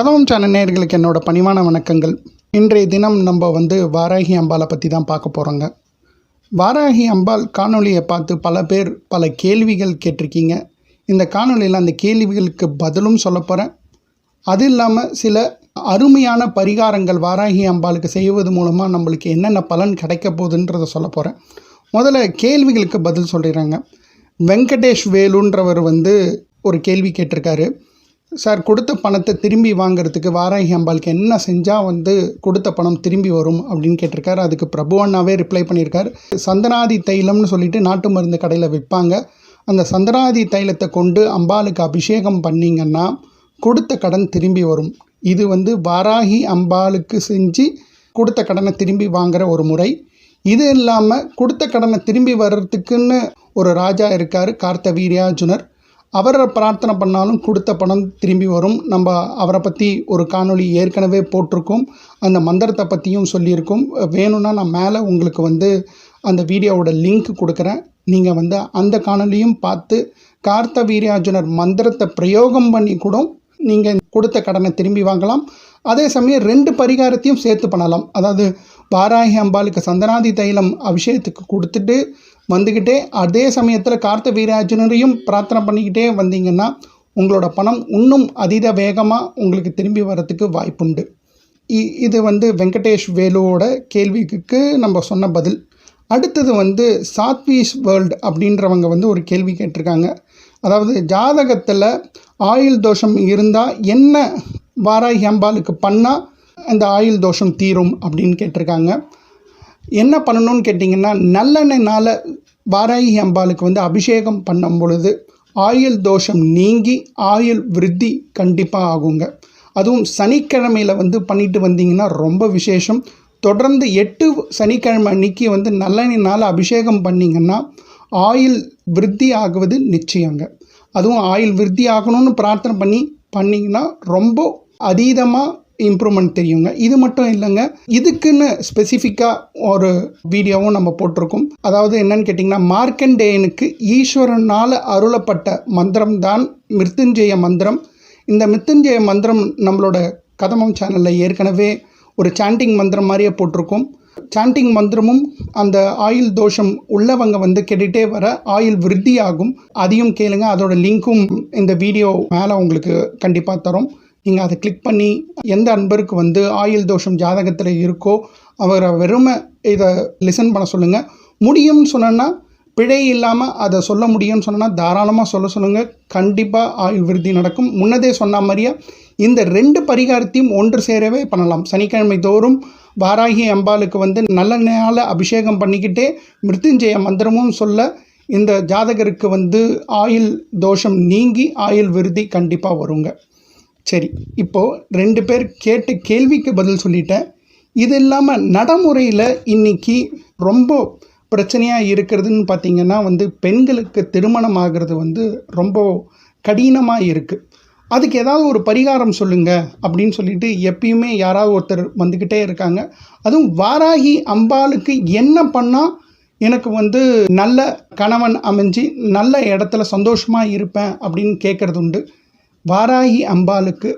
கதவம் channel நேயர்களுக்கு என்னோட பணிவான வணக்கங்கள். இன்றைய தினம் நம்ம வந்து வாராகி அம்பாளை பற்றி தான் பார்க்க போகிறோங்க வாராகி அம்பாள் காணொளியை பார்த்து பல பேர் பல கேள்விகள் கேட்டிருக்கீங்க. இந்த காணொளியில் அந்த கேள்விகளுக்கு பதிலும் சொல்ல போகிறேன் அது இல்லாமல் சில அருமையான பரிகாரங்கள் வாராகி அம்பாளுக்கு செய்வது மூலமாக நம்மளுக்கு என்னென்ன பலன் கிடைக்க போகுதுன்றத சொல்ல போகிறேன் முதல்ல கேள்விகளுக்கு பதில் சொல்லிடுறாங்க. வெங்கடேஷ் வேலுன்றவர் வந்து ஒரு கேள்வி கேட்டிருக்காரு. சார் கொடுத்த பணத்தை திரும்பி வாங்குறதுக்கு வாராகி அம்பாளுக்கு என்ன செஞ்சால் வந்து கொடுத்த பணம் திரும்பி வரும் அப்படின்னு கேட்டிருக்காரு. அதுக்கு பிரபு அண்ணாவே ரிப்ளை பண்ணியிருக்காரு. சந்தனாதி தைலம்னு சொல்லிட்டு நாட்டு மருந்து கடையில் விற்பாங்க. அந்த சந்தனாதி தைலத்தை கொண்டு அம்பாளுக்கு அபிஷேகம் பண்ணிங்கன்னா கொடுத்த கடன் திரும்பி வரும். இது வந்து வாராகி அம்பாளுக்கு செஞ்சு கொடுத்த கடனை திரும்பி வாங்குகிற ஒரு முறை. இது இல்லாமல் கொடுத்த கடனை திரும்பி வர்றதுக்குன்னு ஒரு ராஜா இருக்கார் கார்த்த வீரியார்ஜுனர் அவரை பிரார்த்தனை பண்ணாலும் கொடுத்த பணம் திரும்பி வரும். நம்ம அவரை பற்றி ஒரு காணொளி ஏற்கனவே போட்டிருக்கோம். அந்த மந்திரத்தை பற்றியும் சொல்லியிருக்கோம். வேணும்னா நான் மேலே உங்களுக்கு வந்து அந்த வீடியோவோட லிங்க் கொடுக்குறேன். நீங்கள் வந்து அந்த காணொலியும் பார்த்து கார்த்த வீரியார்ஜுனர் மந்திரத்தை பிரயோகம் பண்ணி கூட நீங்கள் கொடுத்த கடனை திரும்பி வாங்கலாம். அதே சமயம் ரெண்டு பரிகாரத்தையும் சேர்த்து பண்ணலாம். அதாவது வாராகி அம்பாளுக்கு சந்தனாதி தைலம் அபிஷேகத்துக்கு கொடுத்துட்டு வந்துக்கிட்டே அதே சமயத்தில் கார்த்த வீராஜனரையும் பிரார்த்தனை பண்ணிக்கிட்டே வந்தீங்கன்னா உங்களோட பணம் இன்னும் அதீத வேகமாக உங்களுக்கு திரும்பி வரத்துக்கு வாய்ப்புண்டு. இ- இது வந்து வெங்கடேஷ் வேலுவோட கேள்விக்கு நம்ம சொன்ன பதில். அடுத்தது வந்து சாத்வீஸ் வேர்ல்டு அப்படின்றவங்க வந்து ஒரு கேள்வி கேட்டிருக்காங்க. அதாவது ஜாதகத்தில் ஆயுள் தோஷம் இருந்தால் என்ன வாராகி அம்பாளுக்கு பண்ணால் அந்த ஆயுள் தோஷம் தீரும் அப்படின்னு கேட்டிருக்காங்க. என்ன பண்ணணும்னு கேட்டிங்கன்னா நல்லெண்ணெய்னால் வாராகி அம்பாளுக்கு வந்து அபிஷேகம் பண்ணும் பொழுது ஆயுள் தோஷம் நீங்கி ஆயுள் விருத்தி கண்டிப்பாக ஆகுங்க. அதுவும் சனிக்கிழமையில் வந்து பண்ணிட்டு வந்தீங்கன்னா ரொம்ப விசேஷம். தொடர்ந்து எட்டு சனிக்கிழமை அன்னைக்கு வந்து நல்லெண்ணெய்னால் அபிஷேகம் பண்ணிங்கன்னா ஆயுள் விருத்தி ஆகுவது நிச்சயங்க. அதுவும் ஆயுள் விருத்தி ஆகணும்னு பிரார்த்தனை பண்ணி பண்ணிங்கன்னா ரொம்ப அதீதமாக இம்ப்ரூவ்மெண்ட் தெரியுங்க. இது மட்டும் இல்லைங்க. இதுக்குன்னு ஸ்பெசிஃபிக்காக ஒரு வீடியோவும் நம்ம போட்டிருக்கோம். அதாவது என்னன்னு கேட்டிங்கன்னா மார்க்கண்டேயனுக்கு ஈஸ்வரனால் அருளப்பட்ட மந்திரம் தான் மிருத்துஞ்செய மந்திரம். இந்த மிருத்துஞ்செய மந்திரம் நம்மளோட கதமம் சேனலில் ஏற்கனவே ஒரு சாண்டிங் மந்திரம் மாதிரியே போட்டிருக்கோம். சாண்டிங் மந்திரமும் அந்த ஆயில் தோஷம் உள்ளவங்க வந்து கேட்டுகிட்டே வர ஆயில் விருத்தி ஆகும் அதையும் கேளுங்க. அதோட லிங்க்கும் இந்த வீடியோ மேலே உங்களுக்கு கண்டிப்பாக தரோம். நீங்கள் அதை கிளிக் பண்ணி எந்த அன்பருக்கு வந்து ஆயில் தோஷம் ஜாதகத்தில் இருக்கோ அவரை வெறுமை இதை லிசன் பண்ண சொல்லுங்கள் முடியும்னு சொன்னோன்னா பிழை இல்லாமல் அதை சொல்ல முடியும்னு சொன்னால் தாராளமாக சொல்ல சொல்லுங்கள் கண்டிப்பாக ஆயுள் விருத்தி நடக்கும். முன்னதே சொன்ன மாதிரியே இந்த ரெண்டு பரிகாரத்தையும் ஒன்று சேரவே பண்ணலாம். சனிக்கிழமை தோறும் வாராகி அம்பாளுக்கு வந்து நல்ல நாள அபிஷேகம் பண்ணிக்கிட்டே மிருத்யுஞ்செய மந்திரமும் சொல்ல இந்த ஜாதகருக்கு வந்து ஆயுள் தோஷம் நீங்கி ஆயுள் விருதி கண்டிப்பாக வருங்க. சரி இப்போது ரெண்டு பேர் கேட்ட கேள்விக்கு பதில் சொல்லிட்டேன் இது இல்லாமல் நடைமுறையில் இன்றைக்கி ரொம்ப பிரச்சனையாக இருக்கிறதுன்னு பார்த்தீங்கன்னா வந்து பெண்களுக்கு திருமணம் ஆகிறது வந்து ரொம்ப கடினமாக இருக்குது அதுக்கு ஏதாவது ஒரு பரிகாரம் சொல்லுங்கள் அப்படின்னு சொல்லிட்டு எப்பயுமே யாராவது ஒருத்தர் வந்துக்கிட்டே இருக்காங்க. அதுவும் வாராகி அம்பாளுக்கு என்ன பண்ணால் எனக்கு வந்து நல்ல கணவன் அமைஞ்சு நல்ல இடத்துல சந்தோஷமாக இருப்பேன் அப்படின்னு கேட்குறது உண்டு. வாராகி அம்பாளுக்கு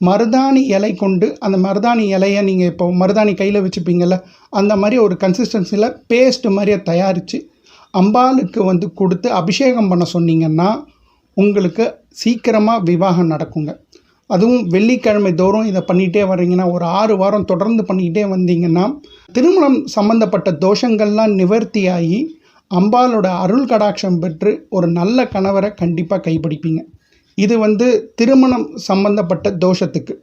மருதாணி இலை கொண்டு அந்த மருதாணி இலையை நீங்கள் இப்போ மருதாணி கையில் வச்சுப்பீங்கள்ல அந்த மாதிரி ஒரு கன்சிஸ்டன்சியில் பேஸ்ட் மாதிரியே தயாரித்து அம்பாளுக்கு வந்து கொடுத்து அபிஷேகம் பண்ண சொன்னீங்கன்னா உங்களுக்கு சீக்கிரமாக விவாகம் நடக்குங்க. அதுவும் வெள்ளிக்கிழமை தோறும் இதை பண்ணிகிட்டே வர்றீங்கன்னா ஒரு ஆறு வாரம் தொடர்ந்து பண்ணிக்கிட்டே வந்தீங்கன்னா திருமணம் சம்மந்தப்பட்ட தோஷங்கள்லாம் நிவர்த்தியாகி அம்பாலோட அருள் கடாட்சம் பெற்று ஒரு நல்ல கணவரை கண்டிப்பாக கைப்பிடிப்பீங்க. இது வந்து திருமணம் சம்பந்தப்பட்ட தோஷத்துக்கு.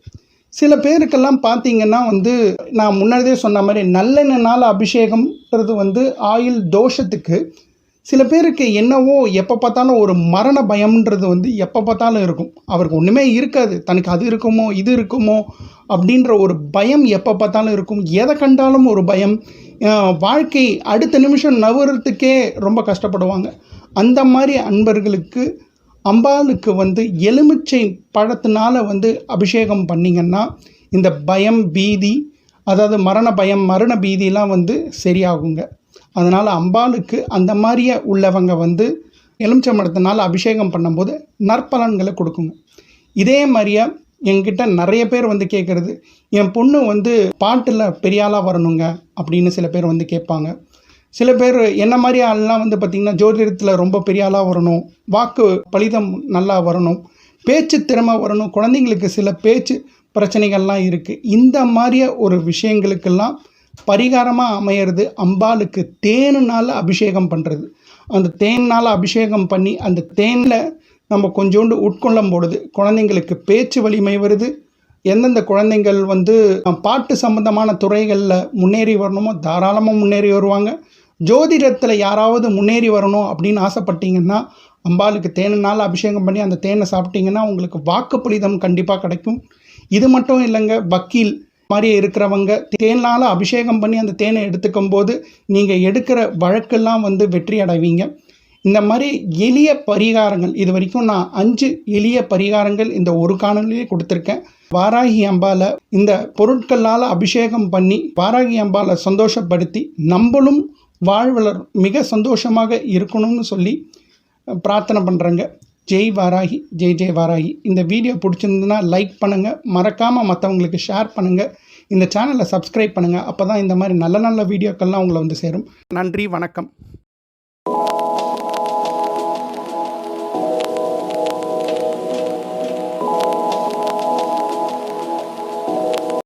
சில பேருக்கெல்லாம் பார்த்தீங்கன்னா வந்து நான் முன்னதே சொன்ன மாதிரி நல்லெண்ணெய்னால அபிஷேகம்ன்றது வந்து ஆயில் தோஷத்துக்கு. சில பேருக்கு என்னவோ எப்போ பார்த்தாலும் ஒரு மரண பயம்ன்றது வந்து எப்போ பார்த்தாலும் இருக்கும். அவருக்கு ஒன்றுமே இருக்காது. தனக்கு அது இருக்குமோ இது இருக்குமோ அப்படின்ற ஒரு பயம் எப்போ பார்த்தாலும் இருக்கும். எதை கண்டாலும் ஒரு பயம். வாழ்க்கை அடுத்த நிமிஷம் நவுறதுக்கே ரொம்ப கஷ்டப்படுவாங்க. அந்த மாதிரி அன்பர்களுக்கு அம்பாளுக்கு வந்து எலுமிச்சை பழத்தினால வந்து அபிஷேகம் பண்ணிங்கன்னா இந்த பயம் பீதி அதாவது மரண பயம் மரண பீதிலாம் வந்து சரியாகுங்க. அதனால் அம்பாளுக்கு அந்த மாதிரியே உள்ளவங்க வந்து எலுமிச்சை எலுமிச்சம்பழத்தினால அபிஷேகம் பண்ணும்போது நற்பலன்களை கொடுக்குங்க. இதே மாதிரியே என்கிட்ட நிறைய பேர் வந்து கேட்குறது என் பொண்ணு வந்து பாட்டில் பெரியாளாக வரணுங்க அப்படின்னு சில பேர் வந்து கேட்பாங்க. சில பேர் என்ன மாதிரி ஆள்லாம் வந்து பார்த்திங்கன்னா ஜோதிடத்தில் ரொம்ப பெரிய ஆளாக வரணும் வாக்கு பலிதம் நல்லா வரணும் பேச்சு திறமை வரணும் குழந்தைங்களுக்கு சில பேச்சு பிரச்சனைகள்லாம் இருக்குது இந்த மாதிரிய ஒரு விஷயங்களுக்கெல்லாம் பரிகாரமாக அமையிறது அம்பாளுக்கு தேனுனால் அபிஷேகம் பண்ணுறது அந்த தேனால் அபிஷேகம் பண்ணி அந்த தேனில் நம்ம கொஞ்சோண்டு உட்கொள்ளும் பொழுது குழந்தைங்களுக்கு பேச்சு வலிமை வருது எந்தெந்த குழந்தைங்கள் வந்து பாட்டு சம்பந்தமான துறைகளில் முன்னேறி வரணுமோ தாராளமாக முன்னேறி வருவாங்க. ஜோதிடத்தில் யாராவது முன்னேறி வரணும் அப்படின்னு ஆசைப்பட்டீங்கன்னா அம்பாளுக்கு தேனினால் அபிஷேகம் பண்ணி அந்த தேனை சாப்பிட்டீங்கன்னா உங்களுக்கு வாக்குப்பளிதம் கண்டிப்பாக கிடைக்கும். இது மட்டும் இல்லைங்க வக்கீல் மாதிரி இருக்கிறவங்க தேனால் அபிஷேகம் பண்ணி அந்த தேனை எடுத்துக்கும் போது நீங்கள் எடுக்கிற வழக்கெல்லாம் வந்து வெற்றி அடைவீங்க. இந்த மாதிரி எளிய பரிகாரங்கள் இது வரைக்கும் நான் அஞ்சு எளிய பரிகாரங்கள் இந்த ஒரு காணொலியே கொடுத்துருக்கேன். வாராகி அம்பால இந்த பொருட்களால் அபிஷேகம் பண்ணி வாராகி அம்பாலை சந்தோஷப்படுத்தி நம்மளும் வாழ்வளர் மிக சந்தோஷமாக இருக்கணும்னு சொல்லி பிரார்த்தனை பண்ணுறேங்க ஜெய் வாராகி ஜெய் ஜெய் வாராகி. இந்த வீடியோ பிடிச்சிருந்ததுன்னா லைக் பண்ணுங்கள் மறக்காமல் மற்றவங்களுக்கு ஷேர் பண்ணுங்கள் இந்த சேனலை சப்ஸ்கிரைப் பண்ணுங்கள் அப்போ தான் இந்த மாதிரி நல்ல நல்ல வீடியோக்கள்லாம் உங்களை வந்து சேரும். நன்றி வணக்கம்.